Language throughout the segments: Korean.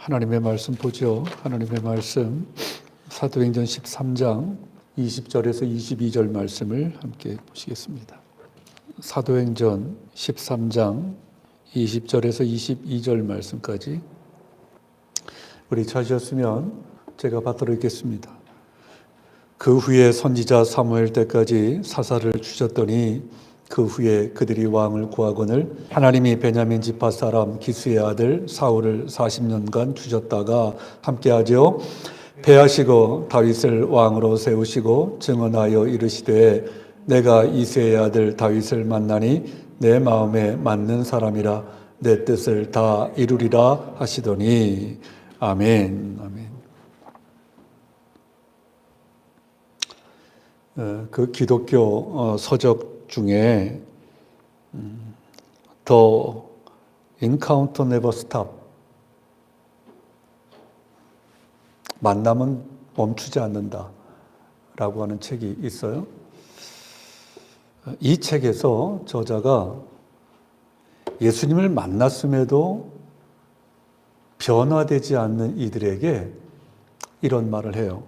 하나님의 말씀 보죠. 하나님의 말씀 사도행전 13장 20절에서 22절 말씀을 함께 보시겠습니다. 사도행전 13장 20절에서 22절 말씀까지 우리 찾으셨으면 제가 받도록 읽겠습니다. 그 후에 선지자 사무엘 때까지 사사를 주셨더니 그 후에 그들이 왕을 구하거늘 하나님이 베냐민 지파 사람 기스의 아들 사울을 40년간 주셨다가 함께하죠. 패하시고 다윗을 왕으로 세우시고 증언하여 이르시되 내가 이세의 아들 다윗을 만나니 내 마음에 맞는 사람이라 내 뜻을 다 이루리라 하시더니 아멘 아멘. 어, 그 기독교 어, 서적 중에 더 인카운터 네버 스탑 만남은 멈추지 않는다 라고 하는 책이 있어요. 이 책에서 저자가 예수님을 만났음에도 변화되지 않는 이들에게 이런 말을 해요.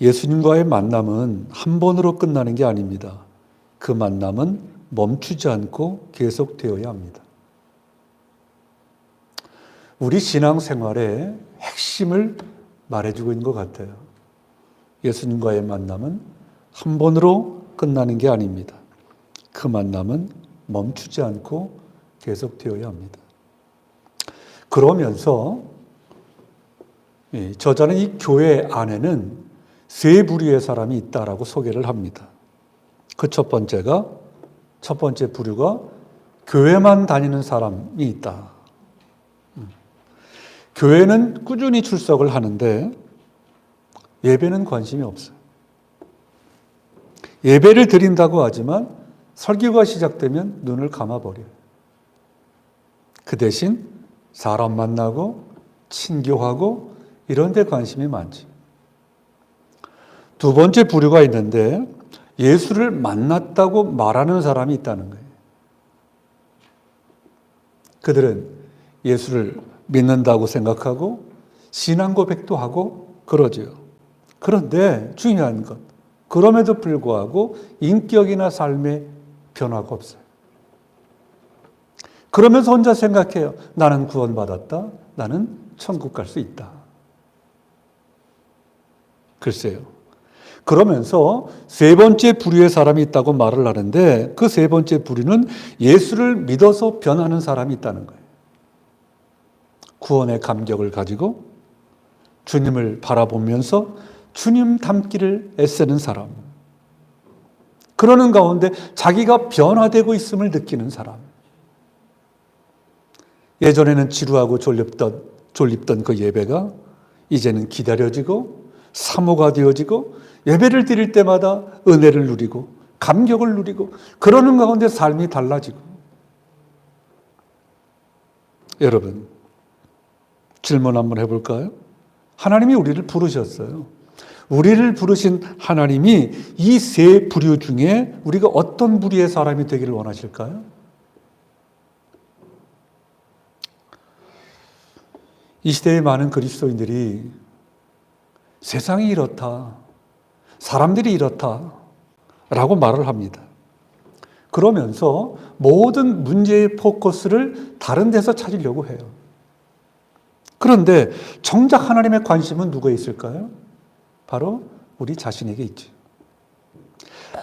예수님과의 만남은 한 번으로 끝나는 게 아닙니다. 그 만남은 멈추지 않고 계속되어야 합니다. 우리 신앙생활의 핵심을 말해주고 있는 것 같아요. 예수님과의 만남은 한 번으로 끝나는 게 아닙니다. 그 만남은 멈추지 않고 계속되어야 합니다. 그러면서 저자는 이 교회 안에는 세 부류의 사람이 있다라고 소개를 합니다. 그 첫 번째가 첫 번째 부류가 교회만 다니는 사람이 있다. 음. 교회는 꾸준히 출석을 하는데 예배는 관심이 없어요. 예배를 드린다고 하지만 설교가 시작되면 눈을 감아버려요. 그 대신 사람 만나고 친교하고 이런 데 관심이 많지. 두 번째 부류가 있는데 예수를 만났다고 말하는 사람이 있다는 거예요. 그들은 예수를 믿는다고 생각하고 신앙 고백도 하고 그러죠. 그런데 중요한 것, 그럼에도 불구하고 인격이나 삶에 변화가 없어요. 그러면서 혼자 생각해요. 나는 구원받았다. 나는 천국 갈 수 있다. 글쎄요. 그러면서 세 번째 부류의 사람이 있다고 말을 하는데 그 세 번째 부류는 예수를 믿어서 변하는 사람이 있다는 거예요. 구원의 감격을 가지고 주님을 바라보면서 주님 닮기를 애쓰는 사람. 그러는 가운데 자기가 변화되고 있음을 느끼는 사람. 예전에는 지루하고 졸립던, 졸립던 그 예배가 이제는 기다려지고 사모가 되어지고 예배를 드릴 때마다 은혜를 누리고 감격을 누리고 그러는 가운데 삶이 달라지고 여러분 질문 한번 해볼까요? 하나님이 우리를 부르셨어요. 우리를 부르신 하나님이 이 세 부류 중에 우리가 어떤 부류의 사람이 되기를 원하실까요? 이 시대의 많은 그리스도인들이 세상이 이렇다. 사람들이 이렇다. 라고 말을 합니다. 그러면서 모든 문제의 포커스를 다른 데서 찾으려고 해요. 그런데 정작 하나님의 관심은 누구에 있을까요? 바로 우리 자신에게 있죠.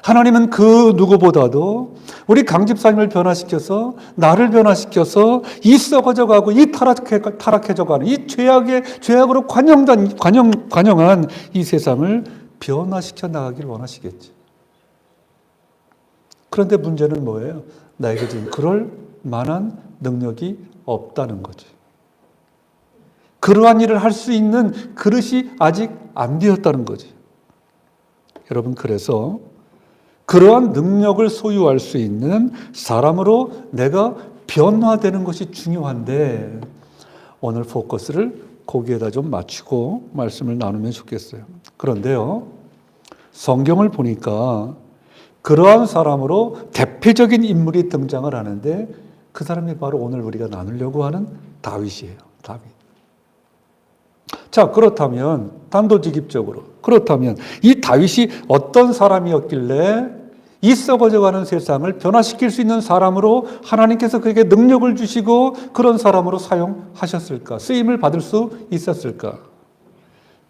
하나님은 그 누구보다도 우리 강집사님을 변화시켜서 나를 변화시켜서 이 썩어져 가고 이 타락해, 타락해져 가는 이 죄악의 죄악으로 관영된 관영 관영한 이 세상을 변화시켜 나가길 원하시겠지. 그런데 문제는 뭐예요? 나에게 지금 그럴 만한 능력이 없다는 거지. 그러한 일을 할 수 있는 그릇이 아직 안 되었다는 거지. 여러분, 그래서 그러한 능력을 소유할 수 있는 사람으로 내가 변화되는 것이 중요한데 오늘 포커스를 거기에다 좀 맞추고 말씀을 나누면 좋겠어요. 그런데요, 성경을 보니까 그러한 사람으로 대표적인 인물이 등장을 하는데 그 사람이 바로 오늘 우리가 나누려고 하는 다윗이에요. 다윗. 자, 그렇다면 단도직입적으로 그렇다면 이 다윗이 어떤 사람이었길래 이 썩어져가는 세상을 변화시킬 수 있는 사람으로 하나님께서 그에게 능력을 주시고 그런 사람으로 사용하셨을까? 쓰임을 받을 수 있었을까?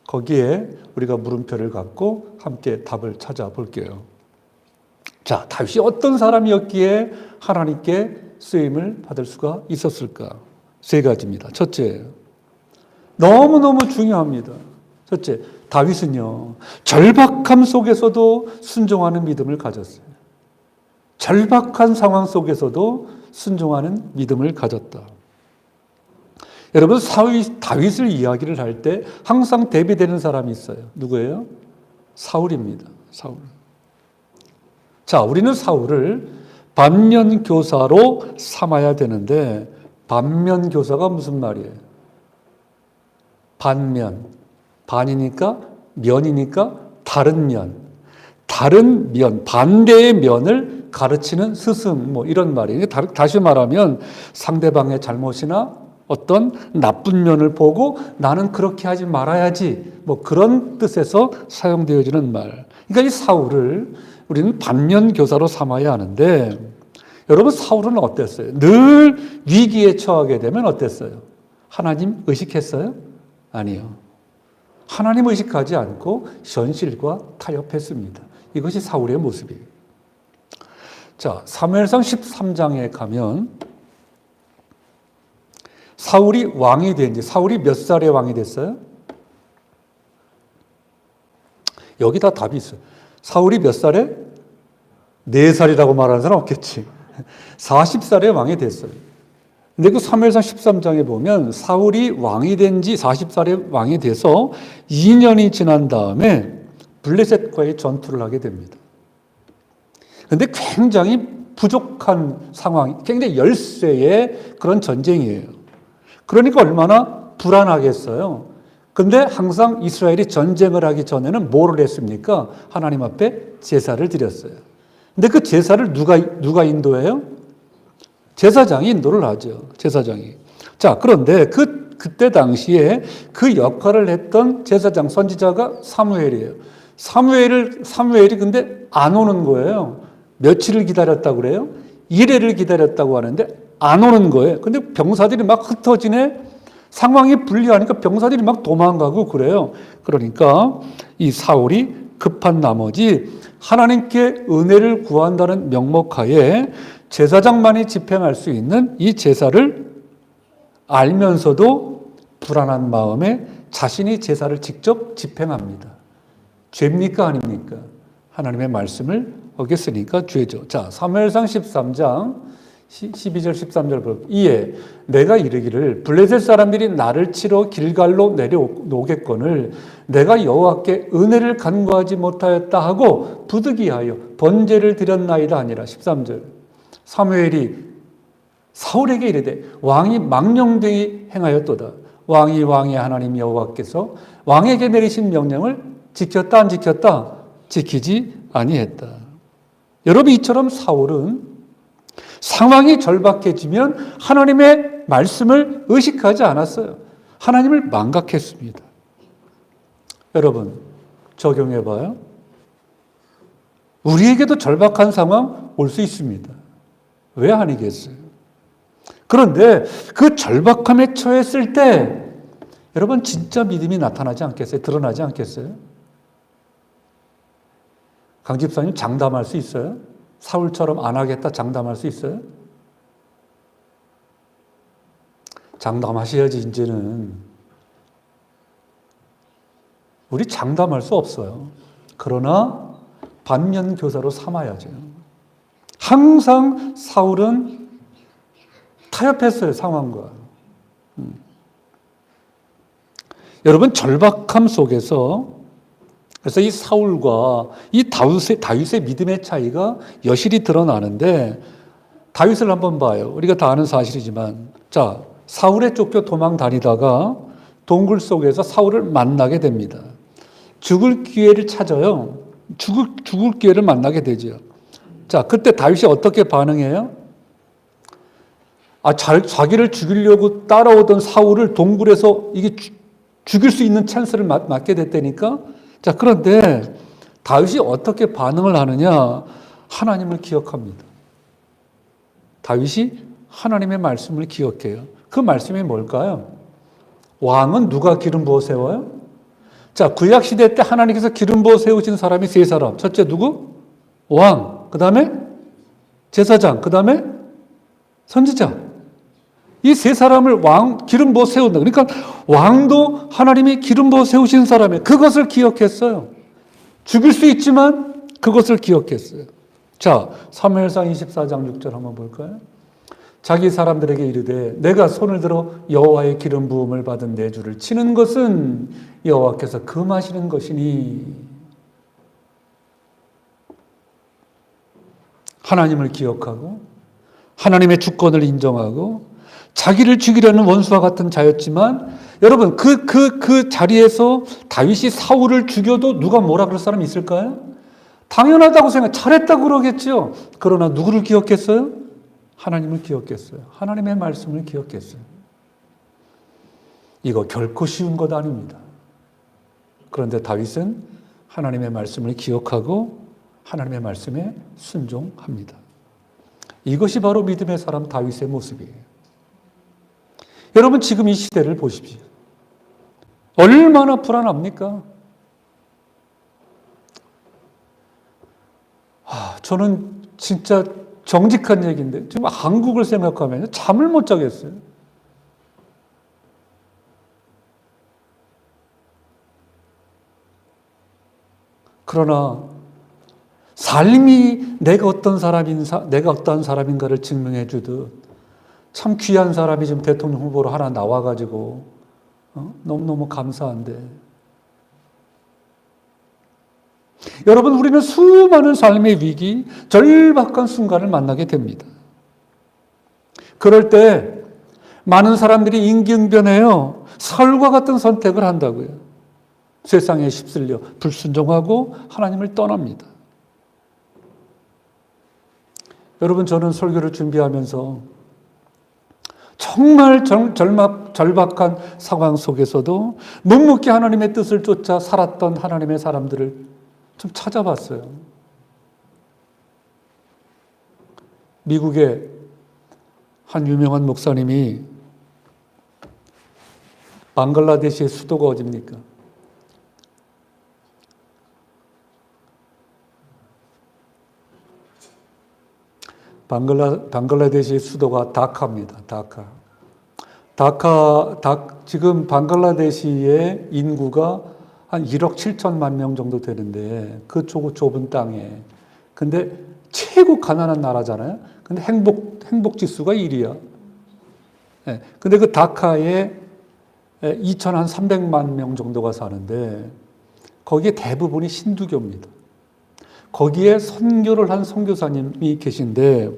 거기에 우리가 물음표를 갖고 함께 답을 찾아볼게요. 자, 다윗이 어떤 사람이었기에 하나님께 쓰임을 받을 수가 있었을까? 세 가지입니다. 첫째, 너무너무 중요합니다. 첫째, 다윗은요, 절박함 속에서도 순종하는 믿음을 가졌어요. 절박한 상황 속에서도 순종하는 믿음을 가졌다. 여러분, 사위, 다윗을 이야기를 할 때 항상 대비되는 사람이 있어요. 누구예요? 사울입니다. 사울. 자, 우리는 사울을 반면 교사로 삼아야 되는데, 반면 교사가 무슨 말이에요? 반면. 반이니까 면이니까 다른 면. 다른 면, 반대의 면을 가르치는 스승, 뭐 이런 말이에요. 다시 말하면 상대방의 잘못이나 어떤 나쁜 면을 보고 나는 그렇게 하지 말아야지. 뭐 그런 뜻에서 사용되어지는 말. 그러니까 이 사울을 우리는 반면 교사로 삼아야 하는데 여러분 사울은 어땠어요? 늘 위기에 처하게 되면 어땠어요? 하나님 의식했어요? 아니요. 하나님 의식하지 않고 현실과 타협했습니다. 이것이 사울의 모습이에요. 자, 사무엘상 13장에 가면 사울이 왕이 된 지, 사울이 몇 살에 왕이 됐어요? 여기 다 답이 있어요. 사울이 몇 살에? 네 살이라고 말하는 사람 없겠지. 40살에 왕이 됐어요. 근데 그 사무엘상 13장에 보면 사울이 왕이 된 지 40살에 왕이 돼서 2년이 지난 다음에 블레셋과의 전투를 하게 됩니다. 근데 굉장히 부족한 상황, 굉장히 열세의 그런 전쟁이에요. 그러니까 얼마나 불안하겠어요. 근데 항상 이스라엘이 전쟁을 하기 전에는 뭐를 했습니까? 하나님 앞에 제사를 드렸어요. 근데 그 제사를 누가, 누가 인도해요? 제사장이 인도를 하죠. 제사장이. 자, 그런데 그, 그때 당시에 그 역할을 했던 제사장 선지자가 사무엘이에요. 사무엘을, 사무엘이 근데 안 오는 거예요. 며칠을 기다렸다고 그래요? 이래를 기다렸다고 하는데 안 오는 거예요. 근데 병사들이 막 흩어지네? 상황이 불리하니까 병사들이 막 도망가고 그래요. 그러니까 이 사울이 급한 나머지 하나님께 은혜를 구한다는 명목하에 제사장만이 집행할 수 있는 이 제사를 알면서도 불안한 마음에 자신이 제사를 직접 집행합니다. 죄입니까 아닙니까? 하나님의 말씀을 어겼으니까 죄죠. 자, 사무엘상 13장 12절 13절 볼 이에 내가 이르기를 블레셋 사람들이 나를 치러 길갈로 내려오겠거늘 내가 여호와께 은혜를 간구하지 못하였다 하고 부득이하여 번제를 드렸나이다 아니라 13절 사무엘이 사울에게 이르되 왕이 망령되이 행하였도다 왕이 왕의 하나님 여호와께서 왕에게 내리신 명령을 지켰다 안 지켰다 지키지 아니했다 여러분 이처럼 사울은 상황이 절박해지면 하나님의 말씀을 의식하지 않았어요. 하나님을 망각했습니다. 여러분, 적용해 봐요. 우리에게도 절박한 상황 올 수 있습니다. 왜 아니겠어요? 그런데 그 절박함에 처했을 때 여러분 진짜 믿음이 나타나지 않겠어요? 드러나지 않겠어요? 강 집사님 장담할 수 있어요? 사울처럼 안 하겠다 장담할 수 있어요? 장담하셔야지, 이제는. 우리 장담할 수 없어요. 그러나 반면 교사로 삼아야죠. 항상 사울은 타협했어요, 상황과. 음. 여러분, 절박함 속에서 그래서 이 사울과 이 다윗의, 다윗의 믿음의 차이가 여실히 드러나는데 다윗을 한번 봐요. 우리가 다 아는 사실이지만 자 사울에 쫓겨 도망 다니다가 동굴 속에서 사울을 만나게 됩니다. 죽을 기회를 찾아요. 죽을, 죽을 기회를 만나게 되죠. 자, 그때 다윗이 어떻게 반응해요? 아, 자, 자기를 죽이려고 따라오던 사울을 동굴에서 이게 죽일 수 있는 찬스를 맞, 맞게 됐다니까. 자, 그런데 다윗이 어떻게 반응을 하느냐? 하나님을 기억합니다. 다윗이 하나님의 말씀을 기억해요. 그 말씀이 뭘까요? 왕은 누가 기름 부어 세워요? 자, 구약 시대 때 하나님께서 기름 부어 세우신 사람이 세 사람. 첫째 누구? 왕. 그 다음에 제사장. 그 다음에 선지자. 이 세 사람을 왕 기름 부어 세운다. 그러니까 왕도 하나님이 기름 부어 세우신 사람이 그것을 기억했어요. 죽일 수 있지만 그것을 기억했어요. 자, 사무엘상 24장 6절 한번 볼까요? 자기 사람들에게 이르되 내가 손을 들어 여호와의 기름 부음을 받은 내 주를 치는 것은 여호와께서 금하시는 것이니 하나님을 기억하고 하나님의 주권을 인정하고 자기를 죽이려는 원수와 같은 자였지만 여러분 그 그그 자리에서 다윗이 사울을 죽여도 누가 뭐라 그럴 사람 있을까요? 당연하다고 생각 잘했다고 그러겠죠. 그러나 누구를 기억했어요? 하나님을 기억했어요. 하나님의 말씀을 기억했어요. 이거 결코 쉬운 것 아닙니다. 그런데 다윗은 하나님의 말씀을 기억하고 하나님의 말씀에 순종합니다. 이것이 바로 믿음의 사람 다윗의 모습이에요. 여러분 지금 이 시대를 보십시오. 얼마나 불안합니까? 아, 저는 진짜 정직한 얘기인데 지금 한국을 생각하면 잠을 못 자겠어요. 그러나 삶이 내가 어떤 사람인 내가 어떠한 사람인가를 증명해 주듯 참 귀한 사람이 지금 대통령 후보로 하나 나와가지고 어? 너무너무 감사한데 여러분 우리는 수많은 삶의 위기, 절박한 순간을 만나게 됩니다. 그럴 때 많은 사람들이 임기응변해요. 설과 같은 선택을 한다고요. 세상에 휩쓸려 불순종하고 하나님을 떠납니다. 여러분 저는 설교를 준비하면서 정말 절막, 절박한 상황 속에서도 묵묵히 하나님의 뜻을 쫓아 살았던 하나님의 사람들을 좀 찾아봤어요. 미국의 한 유명한 목사님이 방글라데시의 수도가 어딥니까? 방글라, 방글라데시의 수도가 다카입니다. 다카. 다카, 다, 지금 방글라데시의 인구가 한 1억 7천만 명 정도 되는데 그 좁은 땅에 근데 최고 가난한 나라잖아요. 근데 행복 행복 지수가 1위야. 네. 근데 그 다카에 2,300만 명 정도가 사는데 거기에 대부분이 신두교입니다. 거기에 선교를 한 선교사님이 계신데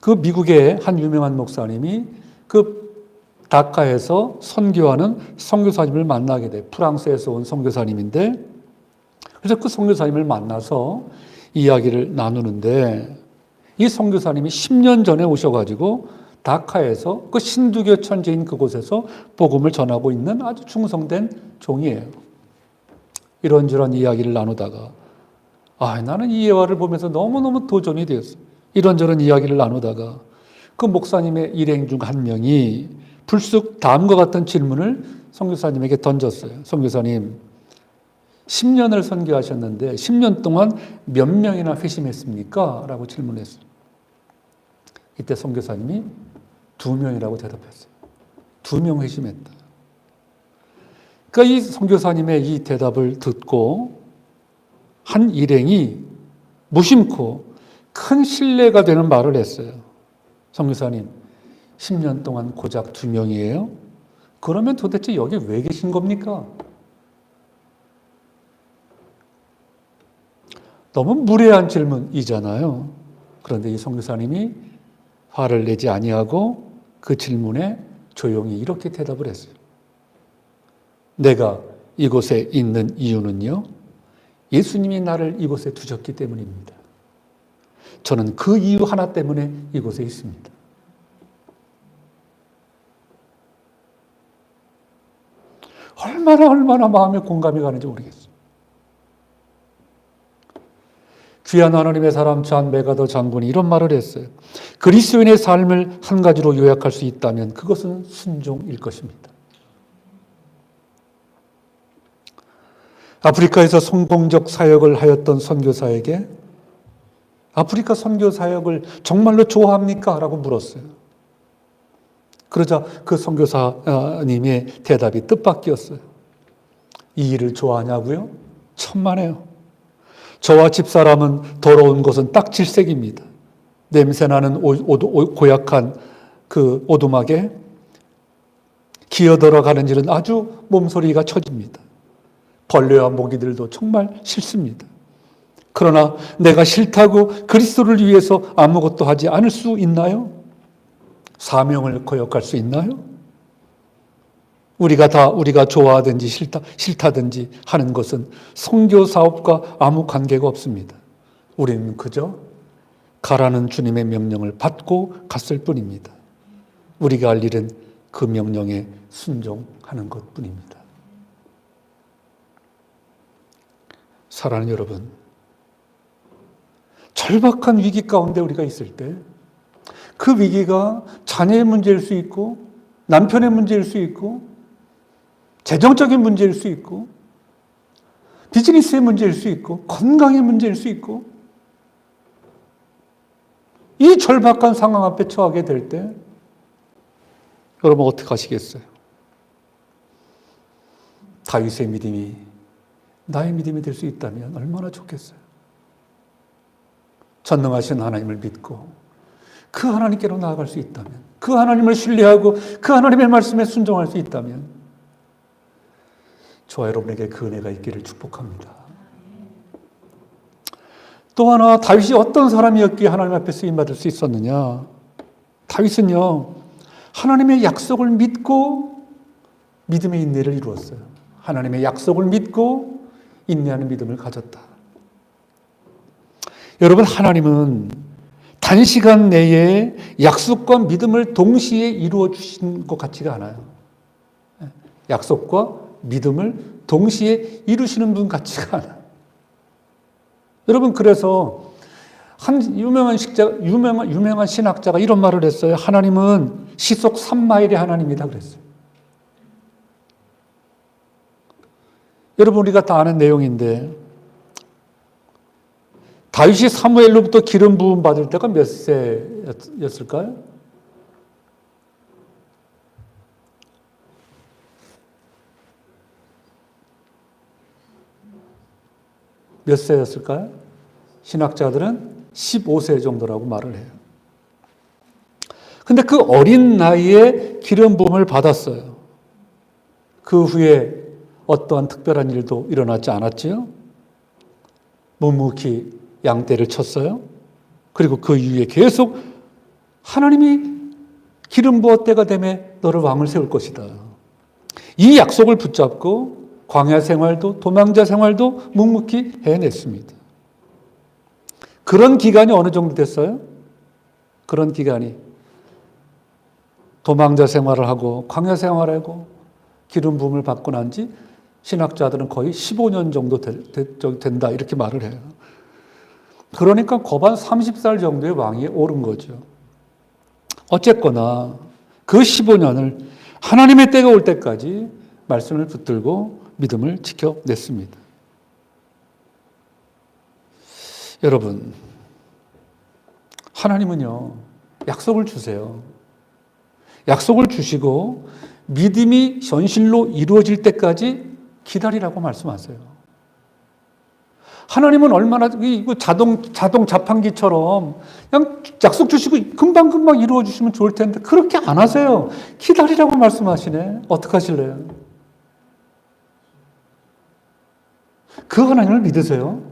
그 미국의 한 유명한 목사님이 그 다카에서 선교하는 선교사님을 만나게 돼. 프랑스에서 온 선교사님인데 그래서 그 선교사님을 만나서 이야기를 나누는데 이 선교사님이 10년 전에 오셔가지고 다카에서 그 신두교 천지인 그곳에서 복음을 전하고 있는 아주 충성된 종이에요. 이런저런 이야기를 나누다가 아 나는 이 예화를 보면서 너무너무 도전이 되었어. 이런저런 이야기를 나누다가 그 목사님의 일행 중 한 명이 불쑥 다음과 같은 질문을 선교사님에게 던졌어요. 선교사님, 10년을 선교하셨는데 10년 동안 몇 명이나 회심했습니까? 라고 질문했어요. 이때 선교사님이 두 명이라고 대답했어요. 두 명 회심했다. 그러니까 이 선교사님의 이 대답을 듣고 한 일행이 무심코 큰 신뢰가 되는 말을 했어요. 선교사님, 10년 동안 고작 두 명이에요? 그러면 도대체 여기 왜 계신 겁니까? 너무 무례한 질문이잖아요. 그런데 이 성교사님이 화를 내지 아니하고 그 질문에 조용히 이렇게 대답을 했어요. 내가 이곳에 있는 이유는요. 예수님이 나를 이곳에 두셨기 때문입니다. 저는 그 이유 하나 때문에 이곳에 있습니다. 얼마나 얼마나 마음에 공감이 가는지 모르겠어요. 귀한 하나님의 사람 잔 메가더 장군이 이런 말을 했어요. 그리스도인의 삶을 한 가지로 요약할 수 있다면 그것은 순종일 것입니다. 아프리카에서 성공적 사역을 하였던 선교사에게 아프리카 선교 사역을 정말로 좋아합니까? 라고 물었어요. 그러자 그 선교사님의 대답이 뜻밖이었어요. 이 일을 좋아하냐고요? 천만에요. 저와 집사람은 더러운 것은 딱 질색입니다. 냄새나는 고약한 그 오두막에 기어 들어 가는 일은 아주 몸소리가 쳐집니다. 벌레와 모기들도 정말 싫습니다. 그러나 내가 싫다고 그리스도를 위해서 아무것도 하지 않을 수 있나요? 사명을 거역할 수 있나요? 우리가 다 우리가 좋아하든지 싫다, 싫다든지 하는 것은 성교 사업과 아무 관계가 없습니다. 우리는 그저 가라는 주님의 명령을 받고 갔을 뿐입니다. 우리가 할 일은 그 명령에 순종하는 것 뿐입니다. 사랑하는 여러분, 절박한 위기 가운데 우리가 있을 때, 그 위기가 자녀의 문제일 수 있고, 남편의 문제일 수 있고, 재정적인 문제일 수 있고, 비즈니스의 문제일 수 있고, 건강의 문제일 수 있고, 이 절박한 상황 앞에 처하게 될 때, 여러분 어떻게 하시겠어요? 다윗의 믿음이 나의 믿음이 될 수 있다면 얼마나 좋겠어요. 전능하신 하나님을 믿고 그 하나님께로 나아갈 수 있다면, 그 하나님을 신뢰하고 그 하나님의 말씀에 순종할 수 있다면, 저와 여러분에게 그 은혜가 있기를 축복합니다. 또 하나 다윗이 어떤 사람이었기에 하나님 앞에 쓰임 받을 수 있었느냐? 다윗은요 하나님의 약속을 믿고 믿음의 인내를 이루었어요. 하나님의 약속을 믿고 인내하는 믿음을 가졌다. 여러분 하나님은 단시간 내에 약속과 믿음을 동시에 이루어 주신 것 같지가 않아요. 약속과 믿음을 동시에 이루시는 분 같지가 않아요. 여러분, 그래서 한 유명한 식자, 유명한, 유명한 신학자가 이런 말을 했어요. 하나님은 시속 3마일의 하나님이다 그랬어요. 여러분, 우리가 다 아는 내용인데, 다윗이 사무엘로부터 기름 부음 받을 때가 몇 세였을까요? 몇 세였을까요? 신학자들은 15세 정도라고 말을 해요. 근데 그 어린 나이에 기름 부음을 받았어요. 그 후에 어떠한 특별한 일도 일어나지 않았지요? 묵묵히 양떼를 쳤어요. 그리고 그 이후에 계속 하나님이 기름 부어 때가 되면 너를 왕을 세울 것이다. 이 약속을 붙잡고 광야 생활도 도망자 생활도 묵묵히 해냈습니다. 그런 기간이 어느 정도 됐어요? 그런 기간이 도망자 생활을 하고 광야 생활하고 기름 부음을 받고 난 지 신학자들은 거의 15년 정도 된 다 이렇게 말을 해요. 그러니까 거반 30살 정도의 왕이 오른 거죠. 어쨌거나 그 15년을 하나님의 때가 올 때까지 말씀을 붙들고 믿음을 지켜냈습니다. 여러분, 하나님은요, 약속을 주세요. 약속을 주시고 믿음이 현실로 이루어질 때까지 기다리라고 말씀하세요. 하나님은 얼마나 이거 자동 자동 자판기처럼 그냥 약속 주시고 금방 금방 이루어 주시면 좋을 텐데 그렇게 안 하세요. 기다리라고 말씀하시네. 어떻게 하실래요? 그 하나님을 믿으세요?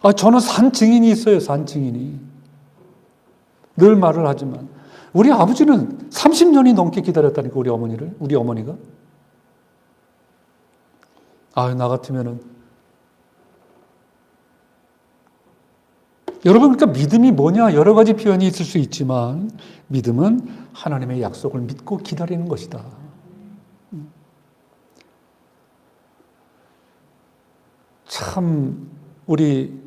아, 저는 산 증인이 있어요, 산 증인이. 늘 말을 하지만. 우리 아버지는 30년이 넘게 기다렸다니까, 우리 어머니를, 우리 어머니가. 아, 나 같으면은 여러분, 그러니까 믿음이 뭐냐? 여러 가지 표현이 있을 수 있지만, 믿음은 하나님의 약속을 믿고 기다리는 것이다. 참, 우리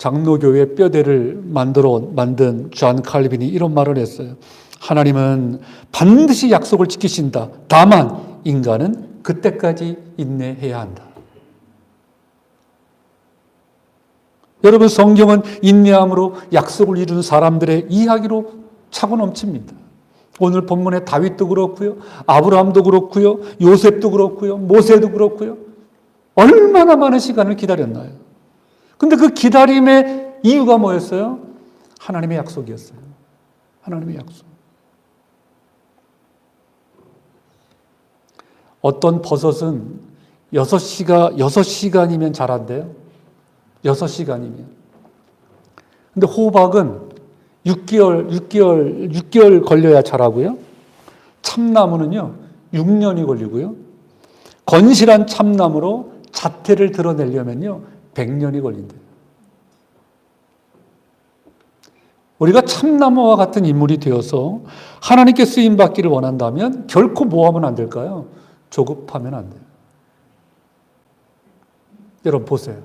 장로교회 뼈대를 만들어 만든 존 칼빈이 이런 말을 했어요. 하나님은 반드시 약속을 지키신다. 다만, 인간은 그때까지 인내해야 한다. 여러분 성경은 인내함으로 약속을 이루는 사람들의 이야기로 차고 넘칩니다. 오늘 본문의 다윗도 그렇고요. 아브라함도 그렇고요. 요셉도 그렇고요. 모세도 그렇고요. 얼마나 많은 시간을 기다렸나요? 근데 그 기다림의 이유가 뭐였어요? 하나님의 약속이었어요. 하나님의 약속. 어떤 버섯은 6시가, 6시간이면 자란대요. 6시간이면. 근데 호박은 6개월, 6개월, 6개월 걸려야 자라고요. 참나무는요, 6년이 걸리고요. 건실한 참나무로 자태를 드러내려면요, 100년이 걸린대요. 우리가 참나무와 같은 인물이 되어서 하나님께 쓰임 받기를 원한다면 결코 뭐 하면 안 될까요? 조급하면 안 돼요. 여러분 보세요.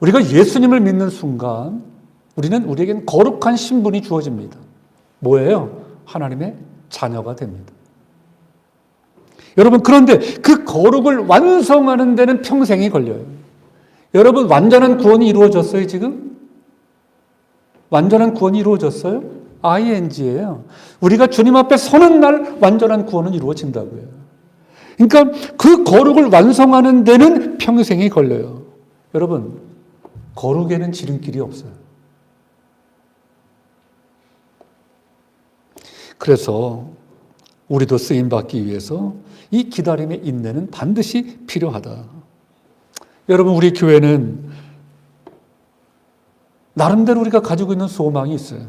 우리가 예수님을 믿는 순간 우리는 우리에겐 거룩한 신분이 주어집니다. 뭐예요? 하나님의 자녀가 됩니다. 여러분 그런데 그 거룩을 완성하는 데는 평생이 걸려요. 여러분 완전한 구원이 이루어졌어요 지금? 완전한 구원이 이루어졌어요? ing예요. 우리가 주님 앞에 서는 날 완전한 구원은 이루어진다고요. 그러니까 그 거룩을 완성하는 데는 평생이 걸려요. 여러분 거룩에는 지름길이 없어요. 그래서 우리도 쓰임 받기 위해서 이 기다림의 인내는 반드시 필요하다. 여러분, 우리 교회는 나름대로 우리가 가지고 있는 소망이 있어요.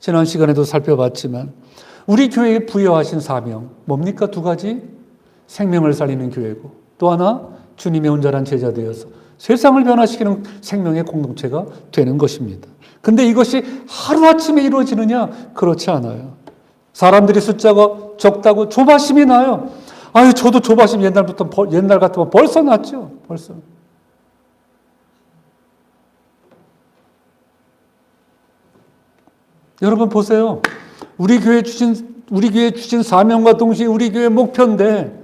지난 시간에도 살펴봤지만 우리 교회에 부여하신 사명 뭡니까 두 가지 생명을 살리는 교회고 또 하나 주님의 온전한 제자 되어서 세상을 변화시키는 생명의 공동체가 되는 것입니다. 근데 이것이 하루아침에 이루어지느냐? 그렇지 않아요. 사람들이 숫자가 적다고 조바심이 나요. 아유, 저도 조바심 옛날부터, 옛날 같으면 벌써 났죠. 벌써. 여러분 보세요. 우리 교회 주신, 우리 교회 주신 사명과 동시에 우리 교회 목표인데,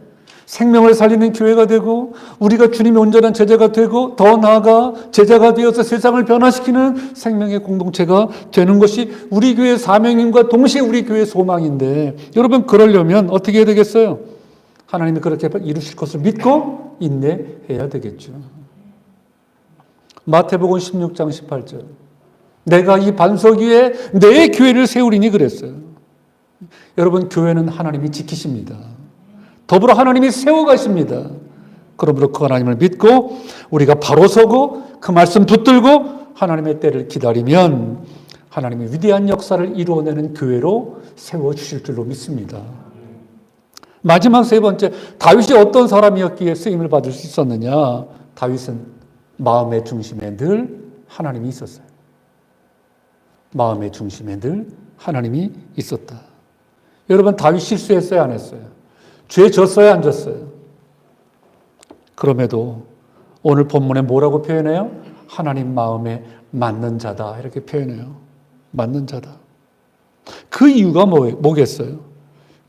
생명을 살리는 교회가 되고 우리가 주님의 온전한 제자가 되고 더 나아가 제자가 되어서 세상을 변화시키는 생명의 공동체가 되는 것이 우리 교회 사명인과 동시에 우리 교회 소망인데 여러분 그러려면 어떻게 해야 되겠어요? 하나님이 그렇게 이루실 것을 믿고 인내해야 되겠죠. 마태복음 16장 18절. 내가 이 반석 위에 내 교회를 세우리니 그랬어요. 여러분 교회는 하나님이 지키십니다. 더불어 하나님이 세워가십니다. 그러므로 그 하나님을 믿고 우리가 바로 서고 그 말씀 붙들고 하나님의 때를 기다리면 하나님의 위대한 역사를 이루어내는 교회로 세워주실 줄로 믿습니다. 마지막 세 번째, 다윗이 어떤 사람이었기에 쓰임을 받을 수 있었느냐? 다윗은 마음의 중심에 늘 하나님이 있었어요. 마음의 중심에 늘 하나님이 있었다. 여러분, 다윗 실수했어요? 안 했어요? 죄 졌어요, 안 졌어요? 그럼에도 오늘 본문에 뭐라고 표현해요? 하나님 마음에 맞는 자다. 이렇게 표현해요. 맞는 자다. 그 이유가 뭐, 뭐겠어요?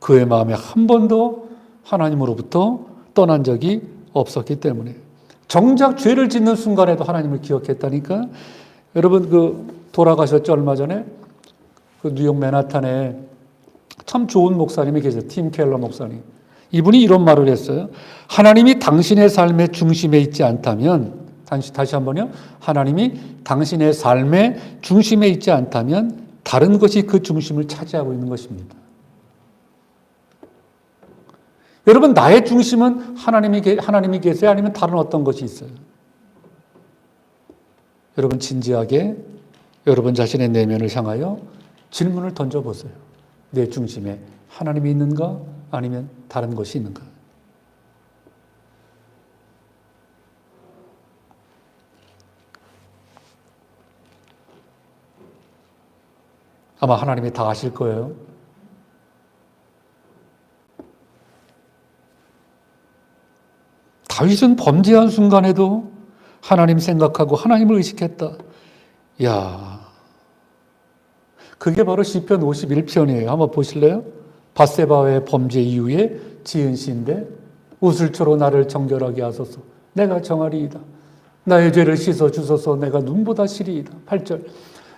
그의 마음에 한 번도 하나님으로부터 떠난 적이 없었기 때문에. 정작 죄를 짓는 순간에도 하나님을 기억했다니까. 여러분, 그, 돌아가셨죠, 얼마 전에? 그 뉴욕 맨하탄에 참 좋은 목사님이 계세요. 팀 켈러 목사님. 이분이 이런 말을 했어요. 하나님이 당신의 삶의 중심에 있지 않다면, 다시, 다시 한 번요. 하나님이 당신의 삶의 중심에 있지 않다면 다른 것이 그 중심을 차지하고 있는 것입니다. 여러분, 나의 중심은 하나님이, 하나님이 계세요? 아니면 다른 어떤 것이 있어요? 여러분, 진지하게 여러분 자신의 내면을 향하여 질문을 던져보세요. 내 중심에 하나님이 있는가? 아니면 다른 것이 있는가? 아마 하나님이 다 아실 거예요. 다윗은 범죄한 순간에도 하나님 생각하고 하나님을 의식했다. 야, 그게 바로 시편 51편이에요. 한번 보실래요? 바세바의 범죄 이후에 지은 시인데 우슬초로 나를 정결하게 하소서. 내가 정하리이다. 나의 죄를 씻어 주소서. 내가 눈보다 시리이다. 8절.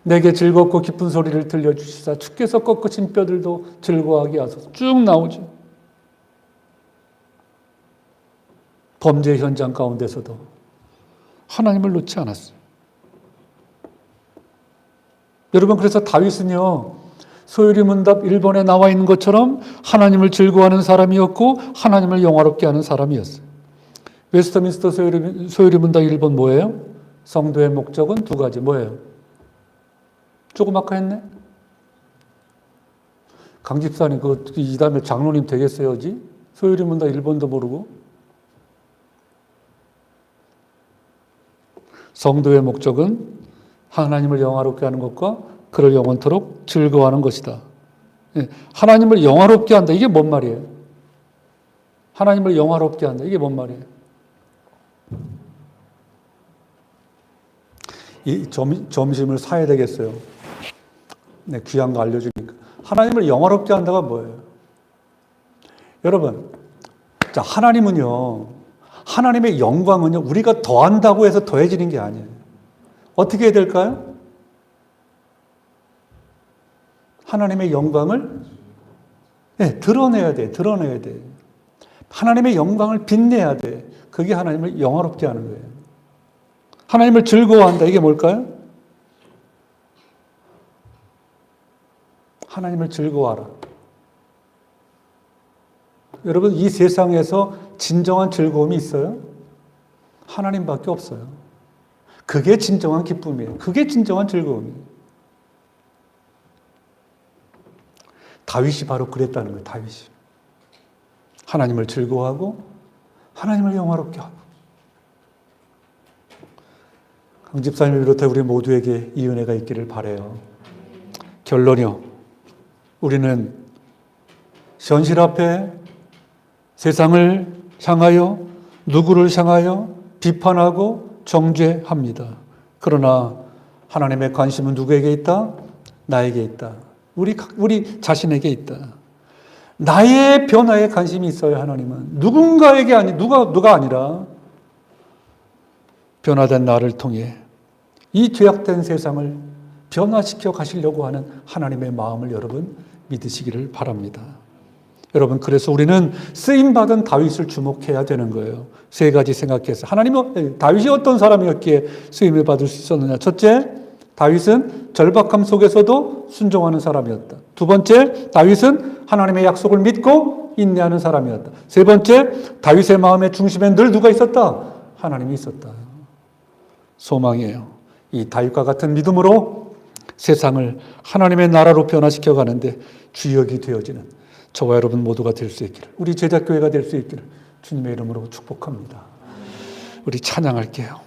내게 즐겁고 기쁜 소리를 들려 주시사 주께서 꺾으신 뼈들도 즐거워하게 하소서. 쭉 나오죠. 범죄 현장 가운데서도 하나님을 놓지 않았어요. 여러분 그래서 다윗은요 소유리 문답 1번에 나와 있는 것처럼 하나님을 즐거워하는 사람이었고 하나님을 영화롭게 하는 사람이었어요. 웨스터민스터 소유리 문답 1번 뭐예요? 성도의 목적은 두 가지 뭐예요? 아까 했네? 강 집사님 그 이 다음에 장로님 되겠어요 지? 소유리 문답 1번도 모르고 성도의 목적은 하나님을 영화롭게 하는 것과 그를 영원토록 즐거워하는 것이다. 예, 하나님을 영화롭게 한다. 이게 뭔 말이에요? 하나님을 영화롭게 한다. 이게 뭔 말이에요? 이 점, 점심을 사야 되겠어요. 네, 귀한 거 알려주니까. 하나님을 영화롭게 한다가 뭐예요? 여러분, 자, 하나님은요, 하나님의 영광은요, 우리가 더한다고 해서 더해지는 게 아니에요. 어떻게 해야 될까요? 하나님의 영광을 네, 드러내야 돼, 드러내야 돼. 하나님의 영광을 빛내야 돼. 그게 하나님을 영화롭게 하는 거예요. 하나님을 즐거워한다. 이게 뭘까요? 하나님을 즐거워하라. 여러분, 이 세상에서 진정한 즐거움이 있어요? 하나님밖에 없어요. 그게 진정한 기쁨이에요. 그게 진정한 즐거움이에요. 다윗이 바로 그랬다는 거예요. 다윗이. 하나님을 즐거워하고 하나님을 영화롭게 하고. 강 집사님을 비롯해 우리 모두에게 이 은혜가 있기를 바래요. 결론이요. 우리는 현실 앞에 세상을 향하여 누구를 향하여 비판하고 정죄합니다. 그러나 하나님의 관심은 누구에게 있다? 나에게 있다. 우리 우리 자신에게 있다. 나의 변화에 관심이 있어요, 하나님은. 누군가에게 아니 누가 누가 아니라 변화된 나를 통해 이 죄악된 세상을 변화시켜 가시려고 하는 하나님의 마음을 여러분 믿으시기를 바랍니다. 여러분 그래서 우리는 쓰임 받은 다윗을 주목해야 되는 거예요. 세 가지 생각해서 하나님은 다윗이 어떤 사람이었기에 쓰임을 받을 수 있었느냐? 첫째, 다윗은 절박함 속에서도 순종하는 사람이었다. 두 번째, 다윗은 하나님의 약속을 믿고 인내하는 사람이었다. 세 번째, 다윗의 마음의 중심에 늘 누가 있었다? 하나님이 있었다. 소망이에요. 이 다윗과 같은 믿음으로 세상을 하나님의 나라로 변화시켜 가는데 주역이 되어지는 저와 여러분 모두가 될 수 있기를, 우리 제자교회가 될 수 있기를 주님의 이름으로 축복합니다. 우리 찬양할게요.